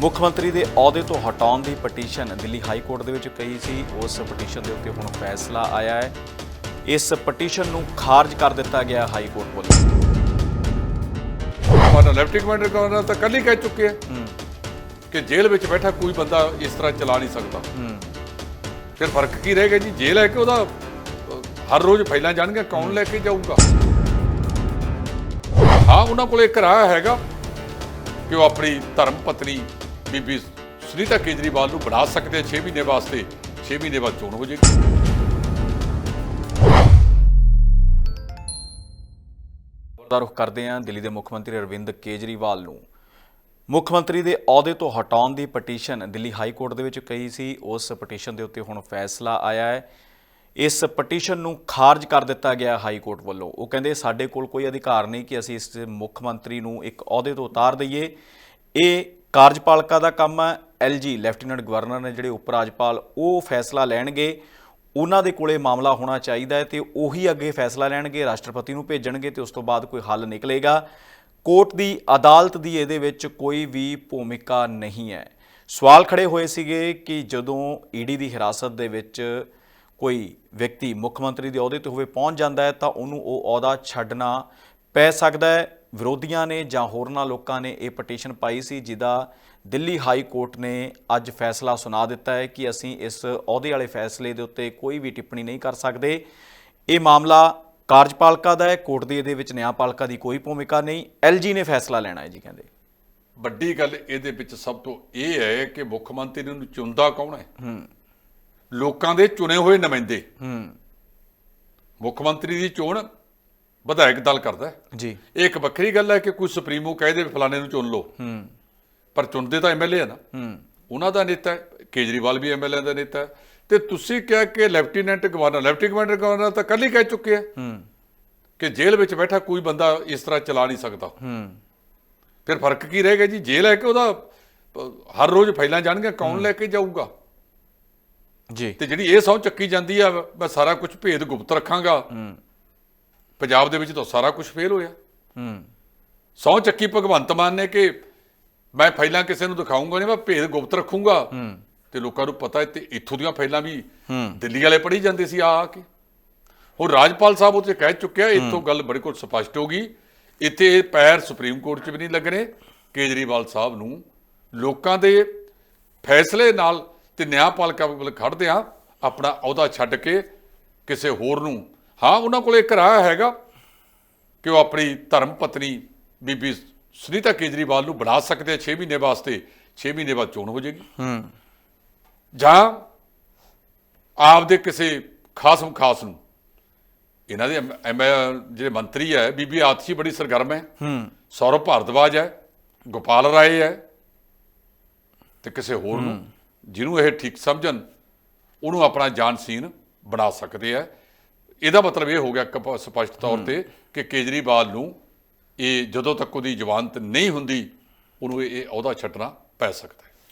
ਮੁੱਖ ਮੰਤਰੀ ਦੇ ਅਹੁਦੇ ਤੋਂ ਹਟਾਉਣ ਦੀ ਪਟੀਸ਼ਨ ਦਿੱਲੀ ਹਾਈ ਕੋਰਟ ਦੇ ਵਿੱਚ ਕਹੀ ਸੀ। ਉਸ ਪਟੀਸ਼ਨ ਦੇ ਉੱਤੇ ਹੁਣ ਫੈਸਲਾ ਆਇਆ ਹੈ। ਇਸ ਪਟੀਸ਼ਨ ਨੂੰ ਖਾਰਜ ਕਰ ਦਿੱਤਾ ਗਿਆ ਹਾਈ ਕੋਰਟ ਵੱਲੋਂ। ਪਰ ਲੈਫਟ ਕਮਾਂਡਰ ਗਵਰਨਰ ਤਾਂ ਕੱਲ ਹੀ ਕਹਿ ਚੁੱਕੇ ਆ ਕਿ ਜੇਲ੍ਹ ਵਿੱਚ ਬੈਠਾ ਕੋਈ ਬੰਦਾ ਇਸ ਤਰ੍ਹਾਂ ਚਲਾ ਨਹੀਂ ਸਕਦਾ। ਫਿਰ ਫ਼ਰਕ ਕੀ ਰਹੇਗਾ ਜੀ? ਜੇਲ੍ਹ ਹੈ ਕਿ ਉਹਦਾ ਹਰ ਰੋਜ਼ ਫਾਈਲਾਂ ਜਾਣਗੀਆਂ ਕੌਣ ਲੈ ਕੇ ਜਾਊਗਾ? ਹਾਂ ਉਹਨਾਂ ਕੋਲ ਇੱਕ ਰਾਹ ਹੈਗਾ ਕਿ ਉਹ ਆਪਣੀ ਧਰਮ ਪਤਨੀ ਬੀਬੀ ਸੁਨੀਤਾ ਕੇਜਰੀਵਾਲ ਨੂੰ ਬਣਾ ਸਕਦੇ 6 ਮਹੀਨੇ ਵਾਸਤੇ 6 ਮਹੀਨੇ ਬਾਅਦ ਚੋਣ ਹੋ ਜਾਏਗੀ ਦਾ ਰੁਖ ਕਰਦੇ ਹਾਂ ਦਿੱਲੀ ਦੇ ਮੁੱਖ ਮੰਤਰੀ ਅਰਵਿੰਦ ਕੇਜਰੀਵਾਲ ਨੂੰ। ਮੁੱਖ ਮੰਤਰੀ ਦੇ ਅਹੁਦੇ ਤੋਂ ਹਟਾਉਣ ਦੀ ਪਟੀਸ਼ਨ ਦਿੱਲੀ ਹਾਈ ਕੋਰਟ ਦੇ ਵਿੱਚ ਕਹੀ ਸੀ, ਉਸ ਪਟੀਸ਼ਨ ਦੇ ਉੱਤੇ ਹੁਣ ਫੈਸਲਾ ਆਇਆ ਹੈ। ਇਸ ਪਟੀਸ਼ਨ ਨੂੰ ਖਾਰਜ ਕਰ ਦਿੱਤਾ ਗਿਆ ਹਾਈ ਕੋਰਟ ਵੱਲੋਂ। ਉਹ ਕਹਿੰਦੇ, ਸਾਡੇ ਕੋਲ ਕੋਈ ਅਧਿਕਾਰ ਨਹੀਂ ਕਿ ਅਸੀਂ ਇਸ ਮੁੱਖ ਮੰਤਰੀ ਨੂੰ ਇੱਕ ਅਹੁਦੇ ਤੋਂ ਉਤਾਰ ਦਈਏ। ਇਹ ਕਾਰਜਪਾਲਕਾ ਦਾ ਕੰਮ ਹੈ ਐਲਜੀ ਲੈਫਟੀਨੈਂਟ ਗਵਰਨਰ ਨੇ ਜਿਹੜੇ ਉਪ ਰਾਜਪਾਲ ਉਹ ਫੈਸਲਾ ਲੈਣਗੇ, ਉਹਨਾਂ ਦੇ ਕੋਲੇ ਮਾਮਲਾ ਹੋਣਾ ਚਾਹੀਦਾ ਹੈ ਤੇ ਉਹੀ ਅੱਗੇ ਫੈਸਲਾ ਲੈਣਗੇ, ਰਾਸ਼ਟਰਪਤੀ ਨੂੰ ਭੇਜਣਗੇ ਤੇ ਉਸ ਤੋਂ ਬਾਅਦ ਕੋਈ ਹੱਲ ਨਿਕਲੇਗਾ। ਕੋਰਟ ਦੀ ਅਦਾਲਤ ਦੀ ਇਹਦੇ ਵਿੱਚ ਕੋਈ ਵੀ ਭੂਮਿਕਾ ਨਹੀਂ ਹੈ। ਸਵਾਲ ਖੜੇ ਹੋਏ ਸੀਗੇ ਕਿ ਜਦੋਂ ਈਡੀ ਦੀ ਹਿਰਾਸਤ ਦੇ ਵਿੱਚ ਕੋਈ ਵਿਅਕਤੀ ਮੁੱਖ ਮੰਤਰੀ ਦੇ ਅਹੁਦੇ ਤੇ ਹੋਵੇ ਪਹੁੰਚ ਜਾਂਦਾ ਹੈ ਤਾਂ ਉਹਨੂੰ ਉਹ ਅਹੁਦਾ ਛੱਡਣਾ ਪੈ ਸਕਦਾ ਹੈ। ਵਿਰੋਧੀਆਂ ਨੇ ਜਾਂ ਹੋਰਨਾਂ ਲੋਕਾਂ ਨੇ ਇਹ ਪਟੀਸ਼ਨ ਪਾਈ ਸੀ ਜਿਹਦਾ ਦਿੱਲੀ ਹਾਈ ਕੋਰਟ ਨੇ ਅੱਜ ਫੈਸਲਾ ਸੁਣਾ ਦਿੱਤਾ ਹੈ ਕਿ ਅਸੀਂ ਇਸ ਅਹੁਦੇ ਵਾਲੇ ਫੈਸਲੇ ਦੇ ਉੱਤੇ ਕੋਈ ਵੀ ਟਿੱਪਣੀ ਨਹੀਂ ਕਰ ਸਕਦੇ। ਇਹ ਮਾਮਲਾ ਕਾਰਜਪਾਲਿਕਾ ਦਾ ਹੈ ਕੋਰਟ ਦੀ ਇਹਦੇ ਵਿੱਚ ਨਿਆਂਪਾਲਿਕਾ ਦੀ ਕੋਈ ਭੂਮਿਕਾ ਨਹੀਂ। ਐਲਜੀ ਨੇ ਫੈਸਲਾ ਲੈਣਾ ਹੈ ਜੀ ਕਹਿੰਦੇ। ਵੱਡੀ ਗੱਲ ਇਹਦੇ ਵਿੱਚ ਸਭ ਤੋਂ ਇਹ ਹੈ ਕਿ ਮੁੱਖ ਮੰਤਰੀ ਨੂੰ ਚੁਣਦਾ ਕੌਣ ਹੈ। ਲੋਕਾਂ ਦੇ ਚੁਣੇ ਹੋਏ ਨੁਮਾਇੰਦੇ। ਹੂੰ। ਮੁੱਖ ਮੰਤਰੀ ਦੀ ਚੋਣ ਵਿਧਾਇਕ ਦਲ ਕਰਦਾ ਜੀ। ਇਹ ਇੱਕ ਵੱਖਰੀ ਗੱਲ ਹੈ ਕਿ ਕੋਈ ਸੁਪਰੀਮੋ ਕਹਿ ਦੇ ਫਲਾਣੇ ਨੂੰ ਚੁਣ ਲਓ। ਹੂੰ। ਪਰ ਚੁਣਦੇ ਤਾਂ ਐਮਐਲਏ ਆ ਨਾ। ਹੂੰ। ਉਹਨਾਂ ਦਾ ਨੇਤਾ ਹੈ ਕੇਜਰੀਵਾਲ ਵੀ ਐਮਐਲਏ ਦਾ ਨੇਤਾ ਹੈ। ਤੇ ਤੁਸੀਂ ਕਿਹਾ ਕਿ lieutenant governor lefty commander governor ਤਾਂ ਕੱਲ ਹੀ ਕਹਿ ਚੁੱਕੇ ਆ ਹੂੰ। ਕਿ ਜੇਲ੍ਹ ਵਿੱਚ ਬੈਠਾ ਕੋਈ ਬੰਦਾ ਇਸ ਤਰ੍ਹਾਂ ਚਲਾ ਨਹੀਂ ਸਕਦਾ। ਹੂੰ। ਫਿਰ ਫ਼ਰਕ ਕੀ ਰਹੇਗਾ ਜੀ? ਜੇਲ੍ਹ ਹੈ ਕਿ ਉਹਦਾ ਹਰ ਰੋਜ਼ ਫਾਈਲਾਂ ਜਾਣਗੀਆਂ ਕੌਣ ਲੈ ਕੇ ਜਾਊਗਾ? ਜੀ। ਤੇ ਜਿਹੜੀ ਇਹ ਸਹੁੰ ਚੱਕੀ ਜਾਂਦੀ ਆ ਮੈਂ ਸਾਰਾ ਕੁਝ ਭੇਦ ਗੁਪਤ ਰੱਖਾਂਗਾ। ਹੂੰ। ਪੰਜਾਬ ਦੇ ਵਿੱਚ ਤਾਂ ਸਾਰਾ ਕੁਝ ਫੇਲ ਹੋਇਆ। ਹੂੰ ਸਹੁੰ ਚੱਕੀ ਭਗਵੰਤ ਮਾਨ ਨੇ ਕਿ ਮੈਂ ਫਾਈਲਾਂ ਕਿਸੇ ਨੂੰ ਦਿਖਾਊਂਗਾ ਨਹੀਂ ਮੈਂ ਭੇਦ ਗੁਪਤ ਰੱਖੂੰਗਾ। ਹੂੰ। ਤੇ ਲੋਕਾਂ ਨੂੰ ਪਤਾ ਹੈ ਤੇ ਇੱਥੋਂ ਦੀਆਂ ਫਾਈਲਾਂ ਵੀ ਹੂੰ। ਦਿੱਲੀ ਵਾਲੇ ਪੜ੍ਹੀ ਜਾਂਦੇ ਸੀ ਆ ਆ ਕੇ। ਹੁਣ ਰਾਜਪਾਲ ਸਾਹਿਬ ਉੱਥੇ ਕਹਿ ਚੁੱਕਿਆ ਇੱਥੋਂ ਗੱਲ ਬੜੀ ਕੁਝ ਸਪਸ਼ਟ ਹੋ ਗਈ। ਇੱਥੇ ਇਹ ਪੈਰ ਸੁਪਰੀਮ ਕੋਰਟ 'ਚ ਵੀ ਨਹੀਂ ਲੱਗਣੇ। ਕੇਜਰੀਵਾਲ ਸਾਹਿਬ ਨੂੰ ਲੋਕਾਂ ਦੇ ਫੈਸਲੇ ਨਾਲ ਤੇ ਨਿਆਂਪਾਲਿਕਾ ਵੱਲ ਖੜਦੇ ਆ ਆਪਣਾ ਅਹੁਦਾ ਛੱਡ ਕੇ ਕਿਸੇ ਹੋਰ ਨੂੰ ਹਾਂ ਉਹਨਾਂ ਕੋਲ ਇੱਕ ਰਾਹ ਹੈਗਾ ਕਿ ਉਹ ਆਪਣੀ ਧਰਮ ਪਤਨੀ ਬੀਬੀ ਸੁਨੀਤਾ ਕੇਜਰੀਵਾਲ ਨੂੰ ਬਣਾ ਸਕਦੇ ਆ 6 ਮਹੀਨੇ ਵਾਸਤੇ 6 ਮਹੀਨੇ ਬਾਅਦ ਚੋਣ ਹੋ ਜਾਏਗੀ। ਹੂੰ। ਜਾਂ ਆਪਦੇ ਕਿਸੇ ਖਾਸਮ ਖਾਸ ਨੂੰ ਇਹਨਾਂ ਦੇ ਐਮ- ਜਿਹੜੇ ਮੰਤਰੀ ਹੈ ਬੀਬੀ ਆਤਸ਼ੀ ਬੜੀ ਸਰਗਰਮ ਹੈ। ਹੂੰ। ਸੌਰਵ ਭਾਰਦਵਾਜ ਹੈ ਗੋਪਾਲ ਰਾਏ ਹੈ ਤੇ ਕਿਸੇ ਹੋਰ ਨੂੰ ਜਿਹਨੂੰ ਇਹ ਠੀਕ ਸਮਝਣ ਉਹਨੂੰ ਆਪਣਾ ਜਾਨਸੀਨ ਬਣਾ ਸਕਦੇ ਆ ਇਹਦਾ ਮਤਲਬ ਇਹ ਹੋ ਗਿਆ ਸਪਸ਼ਟ ਤੌਰ ਤੇ ਕਿ ਕੇਜਰੀਵਾਲ ਨੂੰ ਇਹ ਜਦੋਂ ਤੱਕ ਉਹਦੀ ਜ਼ਮਾਨਤ ਨਹੀਂ ਹੁੰਦੀ ਉਹਨੂੰ ਇਹ ਇਹ ਅਹੁਦਾ ਛੱਡਣਾ ਪੈ ਸਕਦਾ ਹੈ।